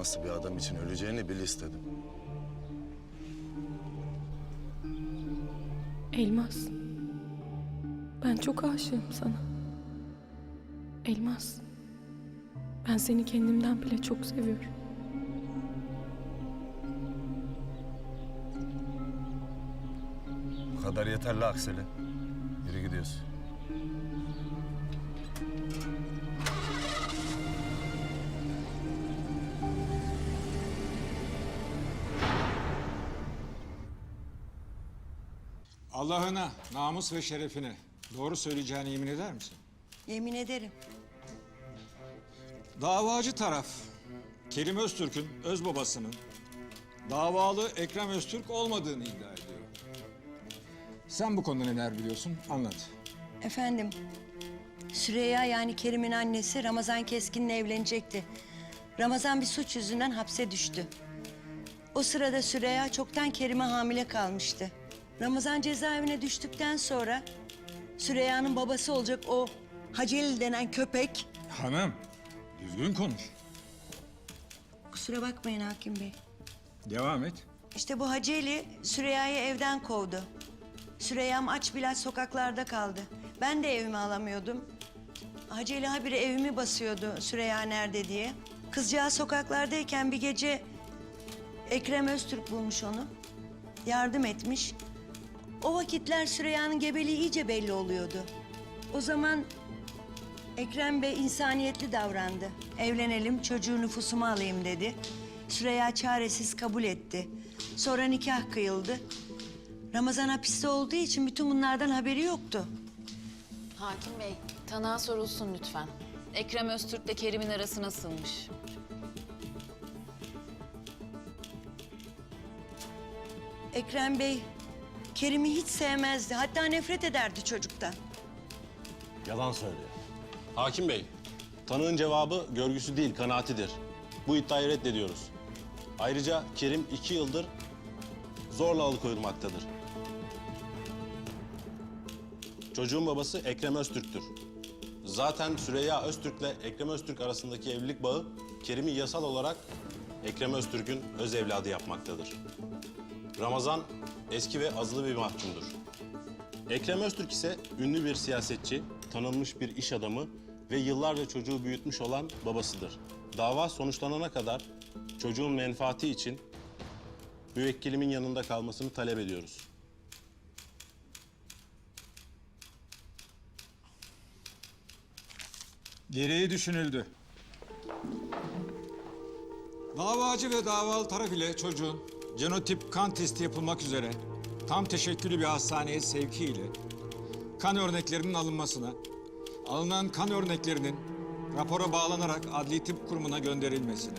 Nasıl bir adam için öleceğini bil istedim. Elmas. Ben çok aşığım sana. Elmas. Ben seni kendimden bile çok seviyorum. Bu kadar yeterli Akseli. Yürü gidiyoruz. Allah'ına, namus ve şerefine doğru söyleyeceğine yemin eder misin? Yemin ederim. Davacı taraf Kerim Öztürk'ün öz babasının davalı Ekrem Öztürk olmadığını iddia ediyor. Sen bu konuda neler biliyorsun? Anlat. Efendim, Süreyya yani Kerim'in annesi Ramazan Keskin'le evlenecekti. Ramazan bir suç yüzünden hapse düştü. O sırada Süreyya çoktan Kerim'e hamile kalmıştı. Ramazan cezaevine düştükten sonra Süreyya'nın babası olacak o Haceli denen köpek... Hanım, düzgün konuş. Kusura bakmayın hakim bey. Devam et. İşte bu Haceli Süreyya'yı evden kovdu. Süreyya'm aç biraz sokaklarda kaldı. Ben de evimi alamıyordum. Haceli habire evimi basıyordu Süreyya nerede diye. Kızcağız sokaklardayken bir gece Ekrem Öztürk bulmuş onu. Yardım etmiş. O vakitler Süreyya'nın gebeliği iyice belli oluyordu. O zaman Ekrem Bey insaniyetli davrandı. Evlenelim, çocuğu nüfusuma alayım dedi. Süreyya çaresiz kabul etti. Sonra nikah kıyıldı. Ramazan hapiste olduğu için bütün bunlardan haberi yoktu. Hakim Bey, tanığa sorulsun lütfen. Ekrem Öztürk'le Kerim'in arasına sığmış. Ekrem Bey Kerim'i hiç sevmezdi. Hatta nefret ederdi çocuktan. Yalan söylüyor. Hakim Bey, tanığın cevabı görgüsü değil, kanaatidir. Bu iddiayı reddediyoruz. Ayrıca Kerim iki yıldır zorla alıkoyulmaktadır. Çocuğun babası Ekrem Öztürk'tür. Zaten Süreyya Öztürk'le Ekrem Öztürk arasındaki evlilik bağı Kerim'i yasal olarak Ekrem Öztürk'ün öz evladı yapmaktadır. Ramazan eski ve azılı bir mahkumdur. Ekrem Öztürk ise ünlü bir siyasetçi, tanınmış bir iş adamı ve yıllarca çocuğu büyütmüş olan babasıdır. Dava sonuçlanana kadar çocuğun menfaati için müvekkilimin yanında kalmasını talep ediyoruz. Gereği düşünüldü. Davacı ve davalı taraf ile çocuğun genotip kan testi yapılmak üzere tam teşekküllü bir hastaneye sevkiyle kan örneklerinin alınmasına, alınan kan örneklerinin rapora bağlanarak adli tıp kurumuna gönderilmesine,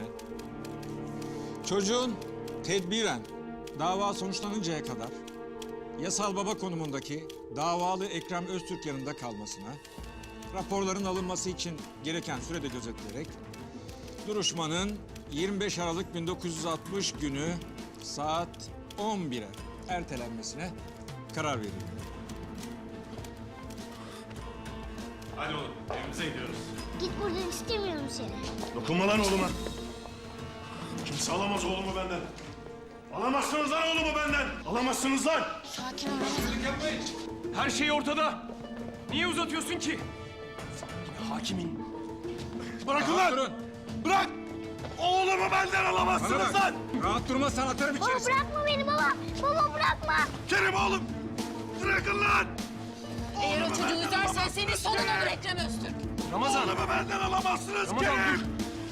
çocuğun tedbiren dava sonuçlanıncaya kadar yasal baba konumundaki davalı Ekrem Öztürk yanında kalmasına, raporların alınması için gereken sürede gözetilerek duruşmanın 25 Aralık 1960 günü saat 11'e ertelenmesine karar verildi. Hadi oğlum evimize gidiyoruz. Git buradan istemiyorum seni. Dokunma lan oğluma. Kimse alamaz oğlumu benden. Alamazsınız lan oğlumu benden. Alamazsınız lan. Sakin ol. Her şey ortada. Niye uzatıyorsun ki? Hakimin. Bırakın lan. durun. Bırak. Oğlumu benden alamazsınız lan. Rahat durma sanatlarım Baba içerisinde. bırakma beni baba. Baba bırakma. Kerim oğlum. Bırakın lan. Eğer o çocuğu benden üzersen alamazsınız senin sonun Kerim. olur Ekrem Öztürk. Ramazan. Oğlumu benden alamazsınız Ramazan Kerim. dur.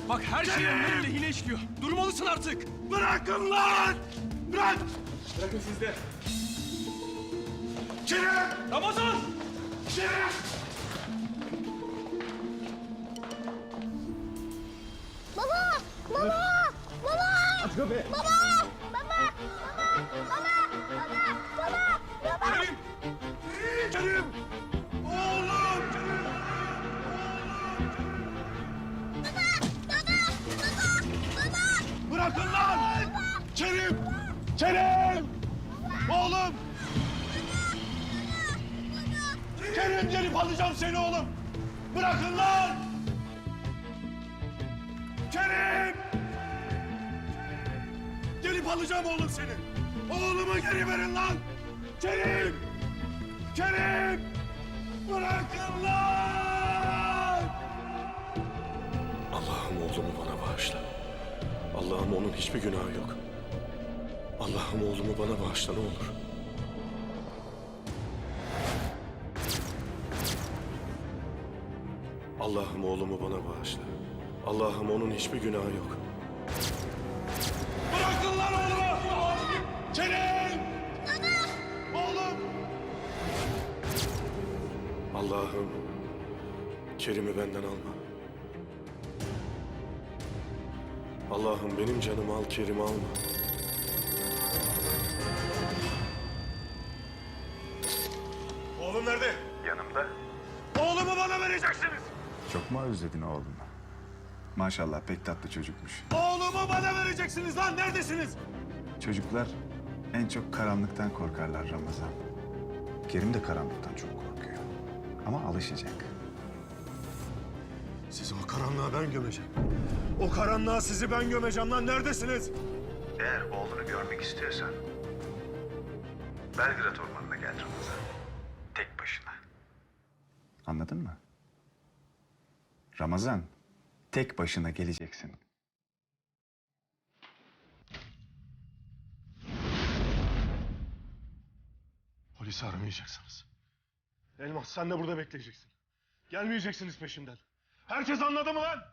Bak her şey onların lehine işliyor. Durmalısın artık. Bırakın lan. Bırak. Bırakın siz de. Kerim. Ramazan. Kerim. Baba. Kapıyı. Baba. Baba. Baba. Baba. Baba. Baba. Baba. Kerim. Kerim. Oğlum. Bırakın lan! Kerim! Kerim! Oğlum! Kerim gelip alacağım seni oğlum! Bırakın lan! Kerim! Alacağım oğlum seni. Oğlumu geri verin lan. Kerim! Kerim! Bırakın lan! Allah'ım oğlumu bana bağışla. Allah'ım onun hiçbir günahı yok. Allah'ım oğlumu bana bağışla ne olur. Allah'ım oğlumu bana bağışla. Allah'ım onun hiçbir günahı yok. Allah'ım Kerim'i benden alma. Allah'ım benim canımı al, Kerim'i alma. Oğlum nerede? Yanımda. Oğlumu bana vereceksiniz. Çok mu özledin oğlunu? Maşallah pek tatlı çocukmuş. Oğlumu bana vereceksiniz lan. Neredesiniz? Çocuklar en çok karanlıktan korkarlar Ramazan. Kerim de karanlıktan çok korkuyor. Ama alışacak. Sizi o karanlığa ben gömeceğim. O karanlığa sizi ben gömeceğim lan. Neredesiniz? Eğer oğlunu görmek istiyorsan Belgrad Ormanı'na gel Ramazan. Tek başına. Anladın mı? Ramazan, tek başına geleceksin. Polisi aramayacaksınız. Elmas sen de burada bekleyeceksin. Gelmeyeceksiniz peşimden. Herkes anladı mı lan?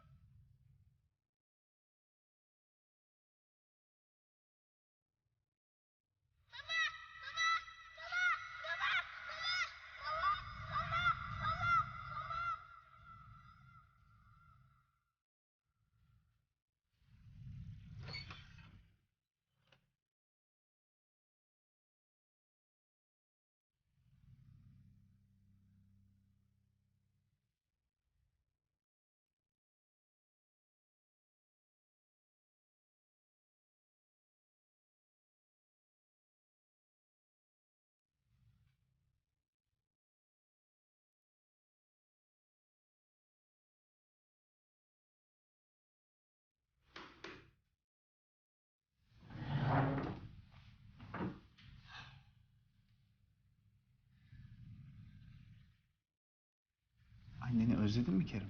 Özledin mi Kerim?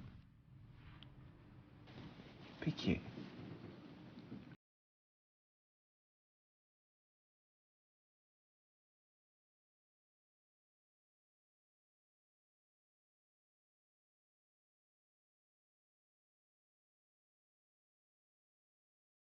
Peki